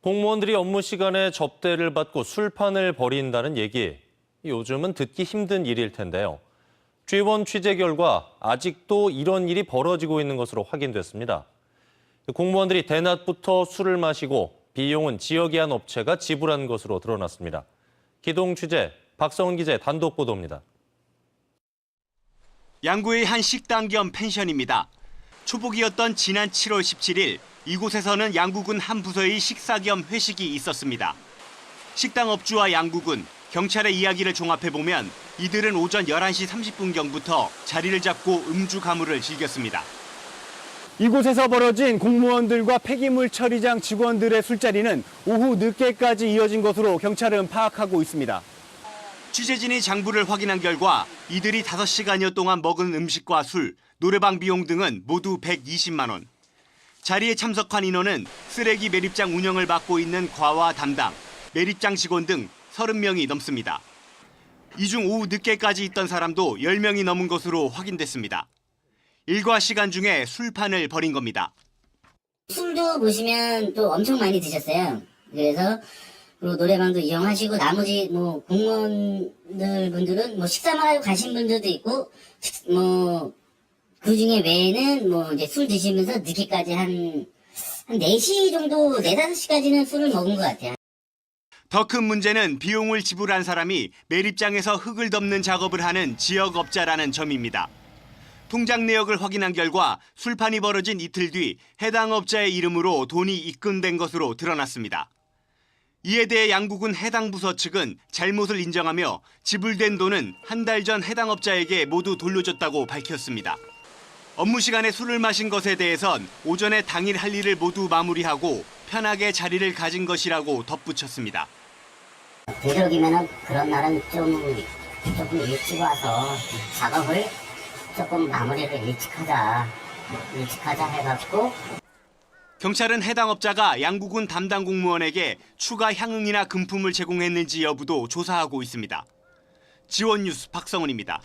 공무원들이 업무 시간에 접대를 받고 술판을 벌인다는 얘기. 요즘은 듣기 힘든 일일 텐데요. G1 취재 결과 아직도 이런 일이 벌어지고 있는 것으로 확인됐습니다. 공무원들이 대낮부터 술을 마시고 비용은 지역의 한 업체가 지불한 것으로 드러났습니다. 기동 취재 박성은 기자의 단독 보도입니다. 양구의 한 식당 겸 펜션입니다. 초복이었던 지난 7월 17일 이곳에서는 양구군 한 부서의 식사 겸 회식이 있었습니다. 식당 업주와 양구군, 경찰의 이야기를 종합해 보면 이들은 오전 11시 30분경부터 자리를 잡고 음주 가무를 즐겼습니다. 이곳에서 벌어진 공무원들과 폐기물 처리장 직원들의 술자리는 오후 늦게까지 이어진 것으로 경찰은 파악하고 있습니다. 취재진이 장부를 확인한 결과 이들이 5시간여 동안 먹은 음식과 술, 노래방 비용 등은 모두 120만 원. 자리에 참석한 인원은 쓰레기 매립장 운영을 맡고 있는 과와 담당, 매립장 직원 등 30명이 넘습니다. 이 중 오후 늦게까지 있던 사람도 10명이 넘은 것으로 확인됐습니다. 일과 시간 중에 술판을 벌인 겁니다. 술도 보시면 또 엄청 많이 드셨어요. 그래서 그리고 노래방도 이용하시고 나머지 뭐 공무원들 분들은 뭐 식사만 하고 가신 분들도 있고 뭐 그 중에 외에는 뭐 이제 술 드시면서 늦게까지 한, 한 4시 정도, 4, 5시까지는 술을 먹은 것 같아요. 더 큰 문제는 비용을 지불한 사람이 매립장에서 흙을 덮는 작업을 하는 지역업자라는 점입니다. 통장 내역을 확인한 결과 술판이 벌어진 이틀 뒤 해당 업자의 이름으로 돈이 입금된 것으로 드러났습니다. 이에 대해 양국은 해당 부서 측은 잘못을 인정하며 지불된 돈은 한 달 전 해당 업자에게 모두 돌려줬다고 밝혔습니다. 업무 시간에 술을 마신 것에 대해선 오전에 당일 할 일을 모두 마무리하고 편하게 자리를 가진 것이라고 덧붙였습니다. 되도록이면은 그런 날은 좀, 조금 일찍 와서 작업을 조금 마무리를 일찍 하자. 일찍 하자 해갖고 경찰은 해당 업자가 양구군 담당 공무원에게 추가 향응이나 금품을 제공했는지 여부도 조사하고 있습니다. 지원 뉴스 박성훈입니다.